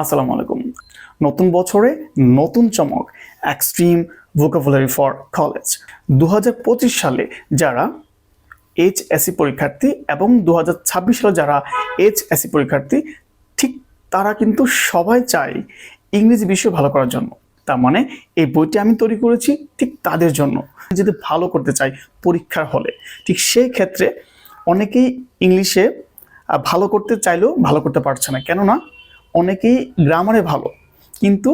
আসসালামু আলাইকুম। নতুন বছরে নতুন চমক এক্সট্রিম ভোকাবুলারি ফর কলেজ দু হাজার পঁচিশ সালে যারা এইচএসসি পরীক্ষার্থী এবং দু হাজার ছাব্বিশ সালে যারা এইচএসসি পরীক্ষার্থী, ঠিক তারা কিন্তু সবাই চায় ইংরেজি বিষয় ভালো করার জন্য। তার মানে এই বইটি আমি তৈরি করেছি ঠিক তাদের জন্য। যদি ভালো করতে চাই পরীক্ষার হলে, ঠিক সেই ক্ষেত্রে অনেকেই ইংলিশে ভালো করতে চাইলেও ভালো করতে পারছে না। কেননা অনেকেই গ্রামারে ভালো, কিন্তু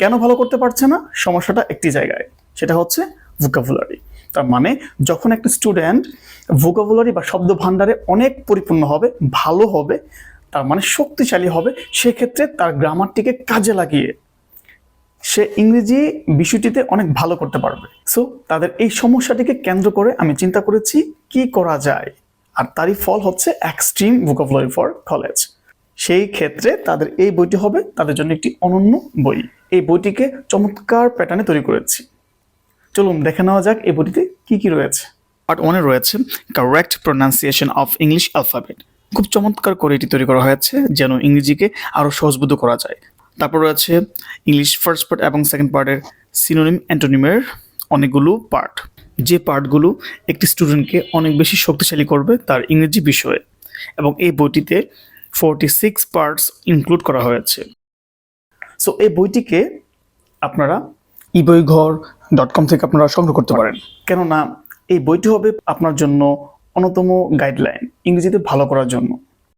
কেন ভালো করতে পারছে না? সমস্যাটা একটি জায়গায়, সেটা হচ্ছে ভোকাবুলারি তার মানে যখন একটা স্টুডেন্ট ভোকাবুলারি বা শব্দ ভাণ্ডারে অনেক পরিপূর্ণ হবে, ভালো হবে, তার মানে শক্তিশালী হবে, সেক্ষেত্রে তার গ্রামারটিকে কাজে লাগিয়ে সে ইংরেজি বিষয়টিতে অনেক ভালো করতে পারবে। সো তাদের এই সমস্যাটিকে কেন্দ্র করে আমি চিন্তা করেছি, কি করা যায়? আর তারই ফল হচ্ছে এক্সট্রিম ভোকাবুলারি ফর কলেজ সেই ক্ষেত্রে তাদের এই বইটি হবে তাদের জন্য একটি অনন্য বই। এই বইটিকে চমৎকার প্যাটার্নে তৈরি করেছি। চলুন দেখে নেওয়া যাক এই বইটিতে কি কি রয়েছে। পার্ট ওয়ানে রয়েছে correct pronunciation of English alphabet খুব চমৎকার করে এটি তৈরি করা হয়েছে, যেন ইংরেজিকে আরও সহজবোধ্য করা যায়। তারপর রয়েছে ইংলিশ ফার্স্ট পার্ট এবং সেকেন্ড পার্টের সিনোনিম অ্যান্টোনিমের অনেকগুলো পার্ট যে পার্টগুলো একটি স্টুডেন্টকে অনেক বেশি শক্তিশালী করবে তার ইংরেজি বিষয়ে। এবং এই বইটিতে ফোরটি সিক্স পার্টস ইনক্লুড করা হয়েছে। সো এই বইটিকে আপনারা ইবইঘর ডট কম থেকে আপনারা সংগ্রহ করতে পারেন। কেননা, এই বইটি হবে আপনার জন্য অন্যতম গাইডলাইন ইংরেজিতে ভালো করার জন্য।